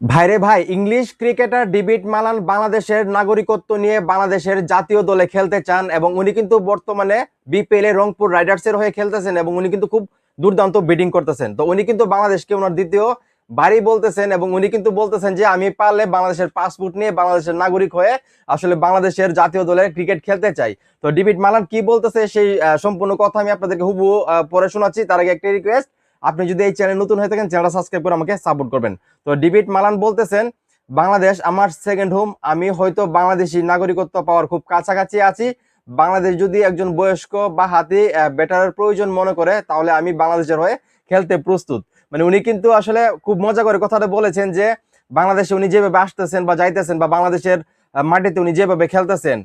ভাইরে ভাই, English cricketer debit Malan বাংলাদেশের নাগরিকত্ব নিয়ে বাংলাদেশের জাতীয় দলে খেলতে চান এবং উনি কিন্তু বর্তমানে বিপিএল এ রংপুর রাইডার্সের হয়ে খেলতেছেন এবং উনি কিন্তু খুব দুর্দান্ত ব্যাটিং করতেছেন। তো উনি কিন্তু বাংলাদেশকে ওনার দ্বিতীয় বাড়ি বলতেছেন এবং উনি কিন্তু বলতেছেন যে, আমি পারলে বাংলাদেশের পাসপোর্ট নিয়ে বাংলাদেশের নাগরিক হয়ে আসলে বাংলাদেশের জাতীয় দলে ক্রিকেট খেলতে চাই। তো ডিবিট মালান কি বলতেছে সেই সম্পূর্ণ কথা আমি আপনাদেরকে হুবু পড়ে শোনাচ্ছি। তার আগে একটা রিকোয়েস্ট আপনি যদি এই চ্যানেল নতুন হয়ে থাকেন চ্যানেলটা সাবস্ক্রাইব করে আমাকে সাপোর্ট করবেন। তো ডিবিট মালান বলতেছেন, বাংলাদেশ আমার সেকেন্ড হোম আমি হয়তো বাংলাদেশি নাগরিকত্ব পাওয়ার খুব কাছাকাছি আছি। বাংলাদেশ যদি একজন বয়স্ক বা হাতি ব্যাটারের প্রয়োজন মনে করে, তাহলে আমি বাংলাদেশের হয়ে খেলতে প্রস্তুত। মানে উনি কিন্তু আসলে খুব মজা করে কথাটা বলেছেন যে, বাংলাদেশে উনি যেভাবে আসতেছেন বা যাইতেছেন বা বাংলাদেশের মাটিতে উনি যেভাবে খেলতেছেন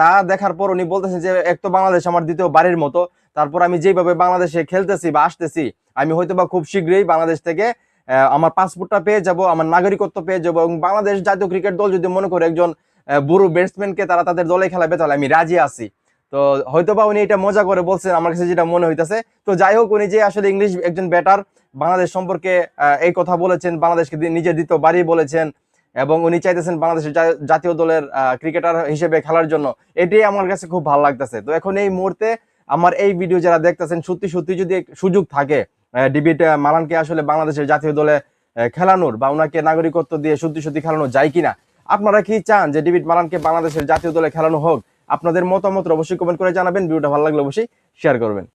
তা দেখার পর উনি বলতেছেন যে, এক তো বাংলাদেশ আমার দ্বিতীয় বাড়ির মতো। তারপর আমি যেভাবে বাংলাদেশে খেলতেছি বা আসতেছি, আমি হয়তো বা খুব শীঘ্রই বাংলাদেশ থেকে আমার পাসপোর্টটা পেয়ে যাব, আমার নাগরিকত্ব পেয়ে যাব এবং বাংলাদেশ জাতীয় ক্রিকেট দল যদি মনে করে একজন বুড়ো ব্যাটসম্যানকে তারা তাদের দলে খেলাবে তাহলে আমি রাজি আছি। তো হয়তো বা উনি এটা মজা করে বলছেন, আমার কাছে যেটা মনে হইতেছে। তো যাই হোক, উনি যে আসলে ইংলিশ একজন ব্যাটার বাংলাদেশ সম্পর্কে এই কথা বলেছেন, বাংলাদেশকে নিজের দ্বিতীয় বাড়ি বলেছেন এবং উনি চাইতেছেন বাংলাদেশের জাতীয় দলের ক্রিকেটার হিসেবে খেলার জন্য। এটাই আমার কাছে খুব ভালো লাগতেছে। তো এখন এই মুহূর্তে আমার এই ভিডিও যারা দেখতেছেন, সত্যি সত্যি যদি সুযোগ থাকে ডিবিট মালানকে আসলে বাংলাদেশের জাতীয় দলে খেলানোর বা ওনাকে নাগরিকত্ব দিয়ে সত্যি সত্যি খেলানো যায় কিনা, আপনারা কি চান যে ডিবিট মালানকে বাংলাদেশের জাতীয় দলে খেলানো হোক? আপনাদের মতামত অবশ্যই কমেন্ট করে জানাবেন। ভিডিওটা ভালো লাগলে অবশ্যই শেয়ার করবেন।